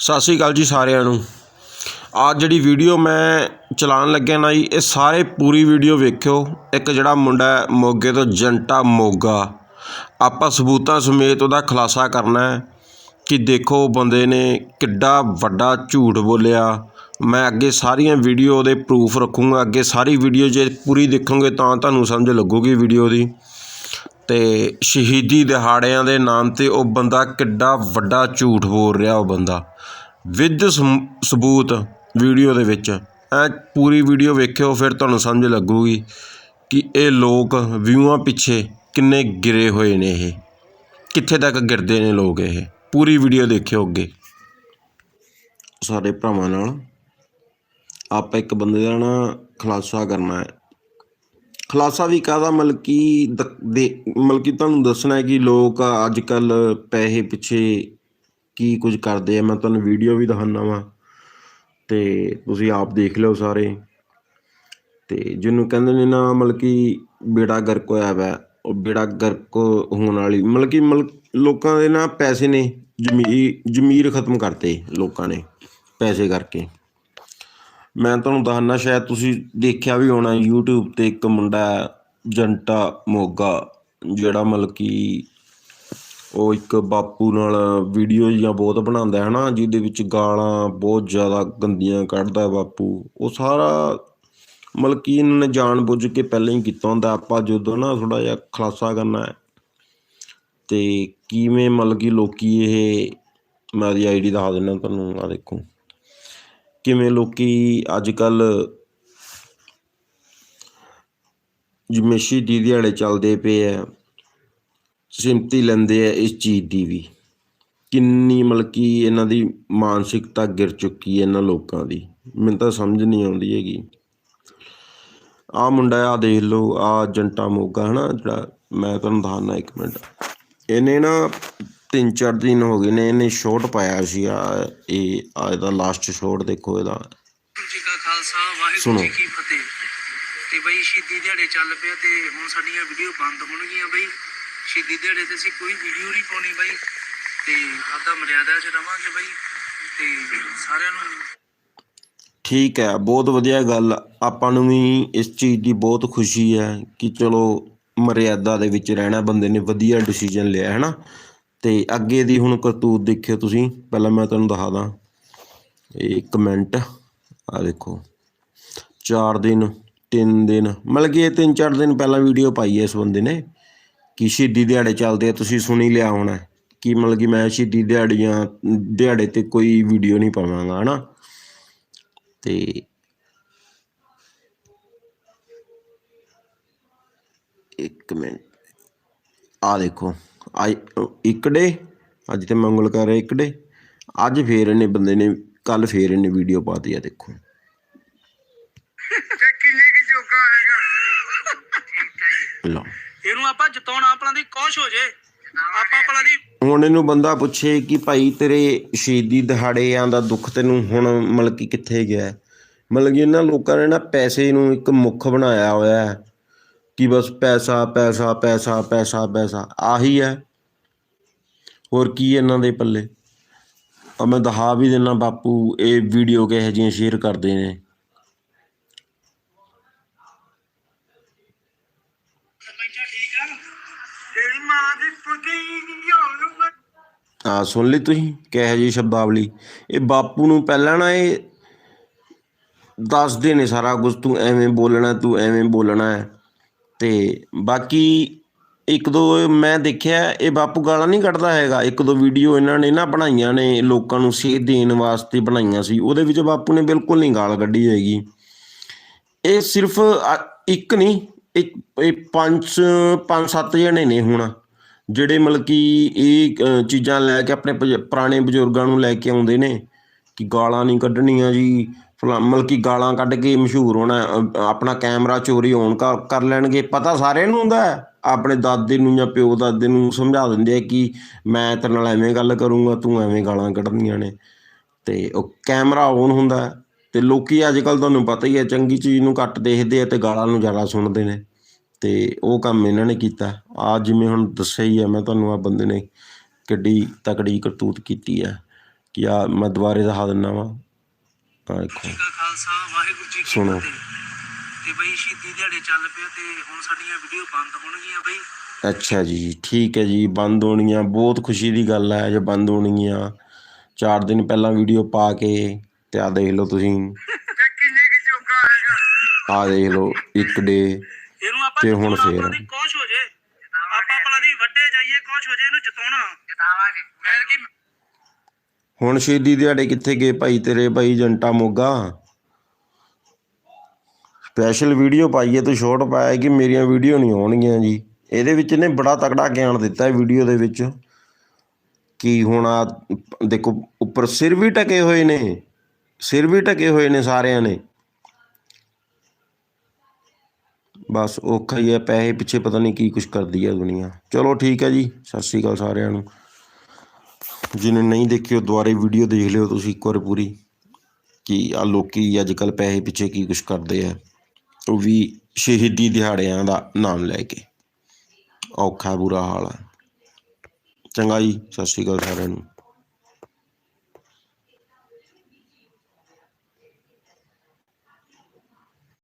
ਸਤਿ ਸ਼੍ਰੀ ਅਕਾਲ ਜੀ ਸਾਰਿਆਂ ਨੂੰ। ਆ ਜਿਹੜੀ ਵੀਡੀਓ ਮੈਂ ਚਲਾਉਣ ਲੱਗਿਆ ਨਾ ਜੀ, ਇਹ ਸਾਰੇ ਪੂਰੀ ਵੀਡੀਓ ਵੇਖਿਓ। ਇੱਕ ਜਿਹੜਾ ਮੁੰਡਾ ਮੋਗੇ ਤੋਂ ਜੰਟਾ ਮੋਗਾ। ਆਪਾਂ ਸਬੂਤਾਂ ਸਮੇਤ ਉਹਦਾ ਖੁਲਾਸਾ ਕਰਨਾ ਹੈ ਕਿ ਦੇਖੋ ਬੰਦੇ ਨੇ ਕਿੱਡਾ ਵੱਡਾ ਝੂਠ ਬੋਲਿਆ। ਮੈਂ ਅੱਗੇ ਸਾਰੀਆਂ ਵੀਡੀਓ ਦੇ ਪ੍ਰੂਫ ਰੱਖੂੰਗਾ, ਅੱਗੇ ਸਾਰੀ ਵੀਡੀਓ ਜੇ ਪੂਰੀ ਦੇਖੋਗੇ ਤਾਂ ਤੁਹਾਨੂੰ ਸਮਝ ਲੱਗੂਗੀ ਵੀਡੀਓ ਦੀ। ਅਤੇ ਸ਼ਹੀਦੀ ਦਿਹਾੜਿਆਂ ਦੇ ਨਾਮ ਤੇ ਉਹ ਬੰਦਾ ਕਿੱਡਾ ਵੱਡਾ ਝੂਠ ਬੋਲ ਰਿਹਾ ਉਹ ਬੰਦਾ। ਵਿਦ ਸਬੂਤ ਵੀਡੀਓ ਦੇ ਵਿੱਚ। ਐਂ ਪੂਰੀ ਵੀਡੀਓ ਵੇਖਿਓ, ਫਿਰ ਤੁਹਾਨੂੰ ਸਮਝ ਲੱਗੂਗੀ ਕਿ ਇਹ ਲੋਕ ਵਿਊਆਂ ਪਿੱਛੇ ਕਿੰਨੇ ਗਿਰੇ ਹੋਏ ਨੇ ਇਹ। ਕਿੱਥੇ ਤੱਕ ਗਿਰਦੇ ਨੇ ਲੋਕ ਇਹ। ਪੂਰੀ ਵੀਡੀਓ ਦੇਖਿਓ ਅੱਗੇ। ਸਾਰੇ ਭਰਾਵਾਂ ਨਾਲ ਆਪਾਂ ਇੱਕ ਬੰਦੇ ਦਾ ਨਾ ਖੁਲਾਸਾ ਕਰਨਾ ਹੈ। ਖੁਲਾਸਾ ਵੀ ਕਾਹਦਾ? ਮਤਲਬ ਕਿ ਦ- ਦੇ ਮਤਲਬ ਕਿ ਤੁਹਾਨੂੰ ਦੱਸਣਾ ਹੈ ਕਿ ਲੋਕ ਅੱਜ ਕੱਲ ਪੈਸੇ ਪਿੱਛੇ ਕੀ ਕੁਝ ਕਰਦੇ ਆ? ਮੈਂ ਤੁਹਾਨੂੰ ਵੀਡੀਓ ਵੀ ਦਿਖਾਉਣਾ ਵਾਂ ਤੇ ਤੁਸੀਂ ਆਪ ਦੇਖ ਲਿਓ ਸਾਰੇ। ਤੇ ਜਿਹਨੂੰ ਕਹਿੰਦੇ ਨੇ ਨਾ, ਮਤਲਬ ਕਿ ਬੇੜਾ ਗਰਕ ਹੋਇਆ ਵਾ, ਉਹ ਬੇੜਾ ਗਰਕ ਹੋਣ ਵਾਲੀ, ਮਤਲਬ ਕਿ ਮਤਲਬ ਲੋਕਾਂ ਦੇ ਨਾ ਪੈਸੇ ਨੇ ਜ਼ਮੀਰ ਜ਼ਮੀਰ ਖਤਮ ਕਰਤੇ ਲੋਕਾਂ ਨੇ ਪੈਸੇ ਕਰਕੇ। ਮੈਂ ਤੁਹਾਨੂੰ ਦੱਸਣਾ ਸ਼ਾਇਦ ਤੁਸੀਂ ਦੇਖਿਆ ਵੀ ਹੋਣਾ YouTube ਤੇ ਇੱਕ ਮੁੰਡਾ ਜੰਟਾ ਮੋਗਾ, ਜਿਹੜਾ ਮਤਲਬ ਕਿ ਉਹ ਇੱਕ ਬਾਪੂ ਨਾਲ ਵੀਡੀਓ ਜਾਂ ਬਹੁਤ ਬਣਾਉਂਦਾ ਹੈ ਨਾ, ਜਿਹਦੇ ਵਿੱਚ ਗਾਲਾਂ ਬਹੁਤ ਜ਼ਿਆਦਾ ਗੰਦੀਆਂ ਕੱਢਦਾ ਬਾਪੂ। ਉਹ ਸਾਰਾ ਮਤਲਬ ਕਿ ਇਹਨਾਂ ਨੇ ਜਾਣ ਬੁੱਝ ਕੇ ਪਹਿਲਾਂ ਹੀ ਕੀਤਾ ਹੁੰਦਾ, ਆਪਾਂ ਜਦੋਂ ਨਾ ਥੋੜਾ ਜਿਹਾ ਖੁਲਾਸਾ ਕਰਨਾ ਹੈ, ਤੇ ਕਿਵੇਂ ਮਤਲਬ ਕਿ ਲੋਕੀ ਇਹ, ਮੈਂ ਉਹਦੀ ਆਈਡੀ ਦਿਖਾ ਦਿੰਦਾ ਤੁਹਾਨੂੰ ਆ ਦੇਖੋ। ਕਿਵੇਂ ਲੋਕੀ ਅੱਜ ਕੱਲ ਜਿਵੇਂ ਸ਼ਹੀਦੀ ਦਿਹਾੜੇ ਚੱਲਦੇ ਪਏ ਆ ਸਿਮਤੀ ਲੈਂਦੇ ਆ ਇਸ ਚੀਜ਼ ਦੀ ਵੀ। ਕਿੰਨੀ ਮਤਲਬ ਕਿ ਇਹਨਾਂ ਦੀ ਮਾਨਸਿਕਤਾ ਗਿਰ ਚੁੱਕੀ ਹੈ ਇਹਨਾਂ ਲੋਕਾਂ ਦੀ। ਮੈਨੂੰ ਤਾਂ ਸਮਝ ਨਹੀਂ ਆਉਂਦੀ ਹੈਗੀ। ਆ ਮੁੰਡਾ ਆ ਦੇਖ ਲਓ ਆ ਜੰਟਾ ਮੋਗਾ, ਹਨਾ, ਜਿਹੜਾ ਮੈਂ ਤੁਹਾਨੂੰ ਦੱਸਣਾ ਇੱਕ ਮਿੰਟ। ਇਹਨੇ ਨਾ ਤਿੰਨ ਚਾਰ ਦਿਨ ਹੋ ਗਏ ਨੇ ਇਹਨੇ ਸ਼ੋਟ ਪਾਇਆ ਸੀ ਆ ਇਹ ਆ ਇਹਦਾ ਲਾਸਟ ਸ਼ੋਟ ਦੇਖੋ ਇਹਦਾ। ਜੀ ਕਾ ਖਾਲਸਾ ਵਾਹਿਗੁਰੂ। ਜੀ ਕੀ ਫਤਿਹ। ਤੇ ਬਈ ਸ਼ਹੀਦੀ ਦਿਹਾੜੇ ਚੱਲ ਪਿਆ ਤੇ ਹੁਣ ਸਾਡੀਆਂ ਵੀਡੀਓ ਬੰਦ ਹੋਣਗੀਆਂ ਬਈ। ਸ਼ਹੀਦੀ ਦਿਹਾੜੇ ਤੇ ਅਸੀਂ ਕੋਈ ਵੀਡੀਓ ਨਹੀਂ ਪਾਉਣੀ ਬਈ। ਤੇ ਆਦਾ ਮਰਿਆਦਾ 'ਚ ਰਵਾਂਗੇ ਬਈ। ਤੇ ਸਾਰਿਆਂ ਨੂੰ ਠੀਕ ਹੈ ਬਹੁਤ ਵਧੀਆ ਗੱਲ। ਆਪਾਂ ਨੂੰ ਵੀ ਇਸ ਚੀਜ਼ ਦੀ ਬਹੁਤ ਖੁਸ਼ੀ ਹੈ ਕਿ ਚਲੋ ਮਰਿਆਦਾ ਦੇ ਵਿੱਚ ਰਹਿਣਾ ਬੰਦੇ ਨੇ ਵਧੀਆ ਡਿਸੀਜਨ ਲਿਆ ਹੈ ਨਾ? ਤੇ ਅੱਗੇ ਦੀ ਹੁਣ ਕਰਤੂਤ ਦੇਖਿਓ ਤੁਸੀਂ, ਪਹਿਲਾਂ ਮੈਂ ਤੁਹਾਨੂੰ ਦਿਖਾਦਾ ਇਹ ਕਮੈਂਟ ਆ ਦੇਖੋ। 4 ਦਿਨ 3 ਦਿਨ, ਮਤਲਬ ਕਿ ਇਹ 3-4 ਦਿਨ ਪਹਿਲਾਂ ਵੀਡੀਓ ਪਾਈ ਹੈ ਇਸ ਬੰਦੇ ਨੇ, ਕਿ ਸ਼ਹੀਦੀ ਦਿਹਾੜੇ ਚੱਲਦੇ ਆ, ਤੁਸੀਂ ਸੁਣੀ ਲਿਆ ਹੋਣਾ ਕਿ ਮਤਲਬ ਕਿ ਮੈਂ ਸ਼ਹੀਦੀ ਦਿਹਾੜੀਆਂ, ਦਿਹਾੜੇ ਤੇ ਕੋਈ ਵੀਡੀਓ ਨਹੀਂ ਪਾਵਾਂਗਾ, ਹਨਾ? ਤੇ ਇੱਕ ਮਿੰਟ ਆ ਦੇਖੋ। ਆ ਇੱਕ ਡੇ ਅੱਜ ਤੇ ਮੰਗਲ ਕਰ ਰਿਹਾ ਇੱਕ ਡੇ ਅੱਜ ਫੇਰ ਇਹਨੇ ਬੰਦੇ ਨੇ ਕੱਲ ਫੇਰ ਇਹਨੇ ਵੀਡੀਓ ਪਾਤੀ ਆ ਦੇਖੋ। ਲਓ। ਇਹਨੂੰ ਆਪਾਂ ਜਿਤਾਉਣਾ ਆਪਣਾ ਦੀ ਕੋਸ਼ ਹੋ ਜੇ। ਆਪਾਂ ਆਪਣਾ ਦੀ ਹੁਣ ਇਹਨੂੰ ਬੰਦਾ ਪੁੱਛੇ ਕਿ ਭਾਈ ਤੇਰੇ ਸ਼ਹੀਦੀ ਦਿਹਾੜਿਆਂ ਦਾ ਦੁੱਖ ਤੈਨੂੰ ਹੁਣ ਮਤਲਬ ਕਿ ਕਿੱਥੇ ਗਿਆ? ਮਤਲਬ ਕਿ ਇਹਨਾਂ ਲੋਕਾਂ ਨੇ ਨਾ ਪੈਸੇ ਨੂੰ ਇੱਕ ਮੁੱਖ ਬਣਾਇਆ ਹੋਇਆ ਹੈ। ਕਿ ਬਸ ਪੈਸਾ ਪੈਸਾ ਪੈਸਾ ਪੈਸਾ ਪੈਸਾ ਆਹੀ ਹੈ। ਹੋਰ ਕੀ ਇਹਨਾਂ ਦੇ ਪੱਲੇ? ਆ ਮੈਂ ਦਿਖਾ ਵੀ ਦਿੰਦਾ ਬਾਪੂ ਇਹ ਵੀਡੀਓ ਕਿਹੋ ਜਿਹੀਆਂ ਸ਼ੇਅਰ ਕਰਦੇ ਨੇ। ਆ ਸੁਣ ਲਈ ਤੁਸੀਂ ਕਿਹੋ ਜਿਹੀ ਸ਼ਬਦਾਵਲੀ। ਇਹ ਬਾਪੂ ਨੂੰ ਪਹਿਲਾਂ ਨਾ ਇਹ ਦੱਸਦੇ ਨੇ ਸਾਰਾ ਕੁਝ ਤੂੰ ਐਵੇਂ ਬੋਲਣਾ ਤੂੰ ਐਵੇਂ ਬੋਲਣਾ ਹੈ। ਤੇ ਬਾਕੀ ਇੱਕ ਦੋ ਮੈਂ ਦੇਖਿਆ, ਇਹ ਬਾਪੂ ਗਾਲਾਂ ਨਹੀਂ ਕੱਢਦਾ ਹੈਗਾ। ਇੱਕ ਦੋ ਵੀਡੀਓ ਇਹਨਾਂ ਨੇ ਨਾ ਬਣਾਈਆਂ ਨੇ, ਲੋਕਾਂ ਨੂੰ ਸੇਧ ਦੇਣ ਵਾਸਤੇ ਬਣਾਈਆਂ ਸੀ। ਉਹਦੇ ਵਿੱਚ ਬਾਪੂ ਨੇ ਬਿਲਕੁਲ ਨਹੀਂ ਗਾਲ ਕੱਢੀ ਹੈਗੀ। ਇਹ ਸਿਰਫ ਇੱਕ ਨਹੀਂ, ਇੱਕ, ਇਹ ਪੰਜ ਪੰਜ, ਸੱਤ ਜਣੇ ਨੇ ਹੁਣ, ਜਿਹੜੇ ਮਤਲਬ ਕਿ ਇਹ ਚੀਜ਼ਾਂ ਲੈ ਕੇ ਆਪਣੇ ਪੁਰਾਣੇ ਬਜ਼ੁਰਗਾਂ ਨੂੰ ਲੈ ਕੇ ਆਉਂਦੇ ਨੇ, ਕਿ ਗਾਲਾਂ ਨਹੀਂ ਕੱਢਣੀਆਂ ਜੀ। ਮਤਲਬ ਕਿ ਗਾਲਾਂ ਕੱਢ ਕੇ ਮਸ਼ਹੂਰ ਹੋਣਾ ਆਪਣਾ ਕੈਮਰਾ ਚੋਰੀ ਹੋਣ ਕਰ ਕਰ ਲੈਣਗੇ, ਪਤਾ ਸਾਰਿਆਂ ਨੂੰ ਹੁੰਦਾ ਹੈ। ਆਪਣੇ ਦਾਦੇ ਨੂੰ ਜਾਂ ਪਿਓ ਦਾਦੇ ਨੂੰ ਸਮਝਾ ਦਿੰਦੇ ਆ ਕਿ ਮੈਂ ਤੇਰੇ ਨਾਲ ਐਵੇਂ ਗੱਲ ਕਰੂੰਗਾ, ਤੂੰ ਐਵੇਂ ਗਾਲਾਂ ਕੱਢਣੀਆਂ ਨੇ। ਤੇ ਉਹ ਕੈਮਰਾ ਔਨ ਹੁੰਦਾ ਹੈ ਤੇ ਲੋਕੀ ਅੱਜ ਕੱਲ ਤੁਹਾਨੂੰ ਪਤਾ ਹੀ ਹੈ, ਚੰਗੀ ਚੀਜ਼ ਨੂੰ ਘੱਟ ਦੇਖਦੇ ਆ ਤੇ ਗਾਲਾਂ ਨੂੰ ਜ਼ਿਆਦਾ ਸੁਣਦੇ ਨੇ। ਤੇ ਉਹ ਕੰਮ ਇਹਨਾਂ ਨੇ ਕੀਤਾ। ਆ ਜਿਵੇਂ ਹੁਣ ਦੱਸਿਆ ਹੀ ਹੈ, ਮੈਂ ਤੁਹਾਨੂੰ ਆ ਬੰਦੇ ਨੇ ਕਿੱਡੀ ਤਕੜੀ ਕਰਤੂਤ ਕੀਤੀ ਹੈ ਕਿ ਆ ਮੈਂ ਦੁਬਾਰੇ ਦਿਖਾ ਦਿੰਦਾ ਵਾਂ। ਆ ਦੇਖੋ ਕਾ ਖਾਲਸਾ ਵਾਹਿਗੁਰੂ ਜੀ ਕੀ ਸੁਣੋ। ਫਤਿਹ। ਤੇ ਬਈ ਸ਼ਹੀਦੀ ਦਿਹਾੜੇ ਚੱਲ ਪਿਆ ਤੇ ਹੁਣ ਸਾਡੀਆਂ ਵੀਡੀਓ ਬੰਦ ਹੋਣਗੀਆਂ ਬਈ। ਅੱਛਾ ਜੀ ਠੀਕ ਹੈ ਜੀ ਬੰਦ ਹੋਣੀਆਂ ਬਹੁਤ ਖੁਸ਼ੀ ਦੀ ਗੱਲ ਹੈ ਜੇ ਬੰਦ ਹੋਣਗੀਆਂ। ਚਾਰ ਦਿਨ ਪਹਿਲਾਂ ਵੀਡੀਓ ਪਾ ਕੇ ਤੇ ਆ ਦੇਖ ਲਓ ਤੁਸੀਂ। ਤੇ ਕਿੰਨੇ ਕੀ ਚੋਕਾ ਹੈਗਾ। ਆ ਦੇਖ ਲਓ ਇੱਕ ਡੇ। ਇਹਨੂੰ ਆਪਾਂ ਤੇ ਹੁਣ ਜਿਤਾਉਣਾ, ਫੇਰ। ਆਪਣਾ ਦੀ ਕੋਸ਼ ਹੋ ਜੇ। ਆਪਾਂ ਭਲਾ ਦੀ ਵੱਡੇ ਜਾਈਏ ਕੋਸ਼ ਹੋ ਜੇ ਇਹਨੂੰ ਜਿਤਾਉਣਾ। ਜਿਤਾਵਾਂਗੇ। ਫੇਰ ਕੀ ਹੁਣ ਸ਼ਹੀਦੀ ਦਿਹਾੜੇ ਕਿੱਥੇ ਗਏ ਭਾਈ ਤੇਰੇ, ਭਾਈ ਜੰਟਾ ਮੋਗਾ? ਸਪੈਸ਼ਲ ਵੀਡੀਓ ਪਾਈਏ ਤੂੰ ਸ਼ੋਰਟ ਪਾਇਆ ਕਿ ਮੇਰੀਆਂ ਵੀਡੀਓ ਨਹੀਂ ਆਉਣਗੀਆਂ ਜੀ। ਇਹਦੇ ਵਿੱਚ ਨੇ ਬੜਾ ਤਕੜਾ ਗਿਆਨ ਦਿੱਤਾ ਹੈ ਵੀਡੀਓ ਦੇ ਵਿੱਚ। ਕਿ ਹੁਣ ਆ, ਦੇਖੋ, ਉੱਪਰ ਸਿਰ ਵੀ ਟਕੇ ਹੋਏ ਨੇ। ਸਿਰ ਵੀ ਟਕੇ ਹੋਏ ਨੇ ਸਾਰਿਆਂ ਨੇ। ਬਸ ਔਖਾ ਹੀ ਹੈ, ਪੈਸੇ ਪਿੱਛੇ ਪਤਾ ਨਹੀਂ ਕੀ ਕੁਝ ਕਰਦੀ ਹੈ ਦੁਨੀਆ। ਚਲੋ ਠੀਕ ਹੈ ਜੀ, ਸਤਿ ਸ਼੍ਰੀ ਅਕਾਲ ਸਾਰਿਆਂ ਨੂੰ। ਜਿਹਨੇ ਨਹੀਂ ਦੇਖੀ ਉਹ ਦੁਬਾਰੇ ਵੀਡੀਓ ਦੇਖ ਲਿਓ ਤੁਸੀਂ ਇੱਕ ਵਾਰ ਪੂਰੀ, ਕਿ ਆ ਲੋਕੀ ਅੱਜ ਕੱਲ ਪੈਸੇ ਪਿੱਛੇ ਕੀ ਕੁਝ ਕਰਦੇ ਆ। ਉਹ ਵੀ ਸ਼ਹੀਦੀ ਦਿਹਾੜਿਆਂ ਦਾ ਨਾਮ ਲੈ ਕੇ। ਔਖਾ ਬੁਰਾ ਹਾਲ ਹੈ ਚੰਗਾ ਜੀ, ਸਤਿ ਸ਼੍ਰੀ ਅਕਾਲ ਸਾਰਿਆਂ ਨੂੰ।